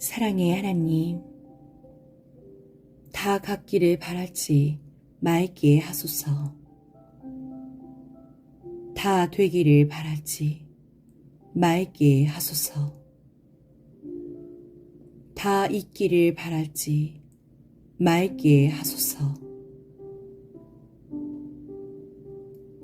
사랑의 하나님, 다 갖기를 바랄지 말게 하소서. 다 되기를 바랄지 말게 하소서. 다 있기를 바랄지 말게 하소서.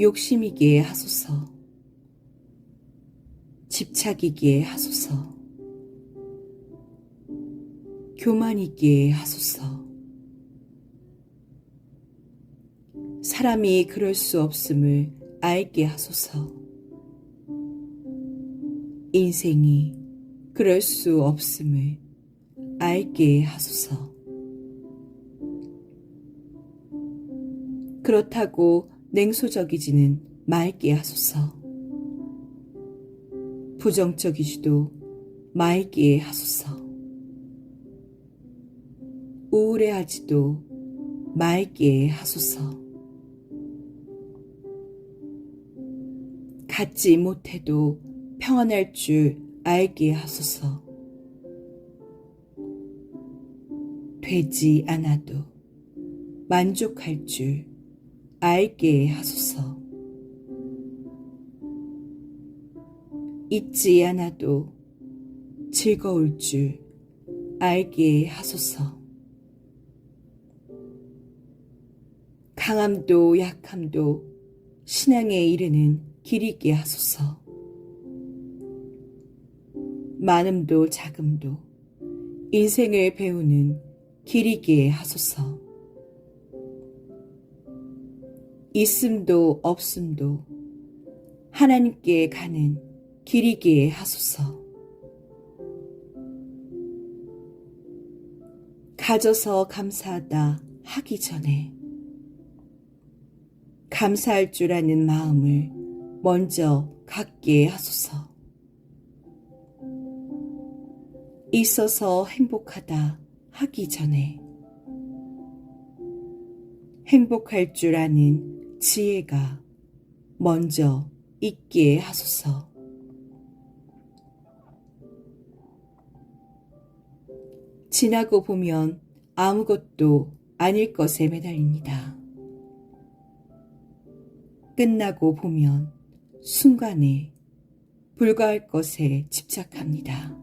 욕심이게 하소서. 집착이게 하소서. 교만이게 하소서. 사람이 그럴 수 없음을 알게 하소서. 인생이 그럴 수 없음을 알게 하소서. 그렇다고 냉소적이지는 말게 하소서. 부정적이지도 말게 하소서. 우울해하지도 말게 하소서. 갖지 못해도 평안할 줄 알게 하소서. 되지 않아도 만족할 줄 알게 하소서. 잊지 않아도 즐거울 줄 알게 하소서. 강함도 약함도 신앙에 이르는 길이게 하소서. 많음도 작음도 인생을 배우는 길이게 하소서. 있음도 없음도 하나님께 가는 길이게 하소서. 가져서 감사하다 하기 전에 감사할 줄 아는 마음을 먼저 갖게 하소서. 있어서 행복하다 하기 전에 행복할 줄 아는 지혜가 먼저 있게 하소서. 지나고 보면 아무것도 아닐 것에 매달립니다. 끝나고 보면 순간에 불과할 것에 집착합니다.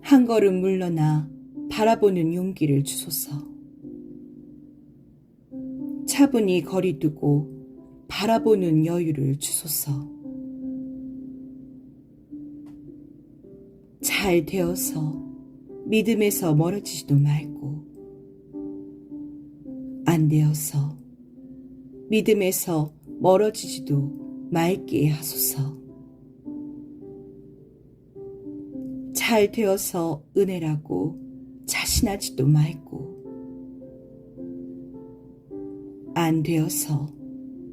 한 걸음 물러나 바라보는 용기를 주소서. 차분히 거리 두고 바라보는 여유를 주소서. 잘 되어서 믿음에서 멀어지지도 말고, 안 되어서 믿음에서 멀어지지도 말게 하소서. 잘 되어서 은혜라고 자신하지도 말고, 안 되어서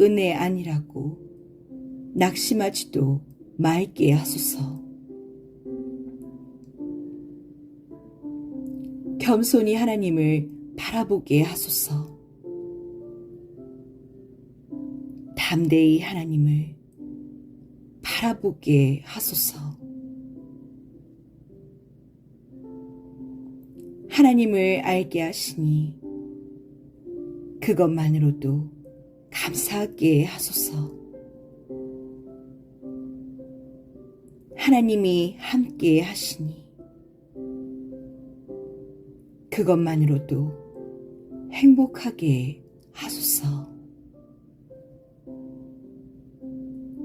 은혜 아니라고 낙심하지도 말게 하소서. 겸손히 하나님을 바라보게 하소서. 담대히 하나님을 바라보게 하소서. 하나님을 알게 하시니 그것만으로도 감사하게 하소서. 하나님이 함께 하시니 그것만으로도 행복하게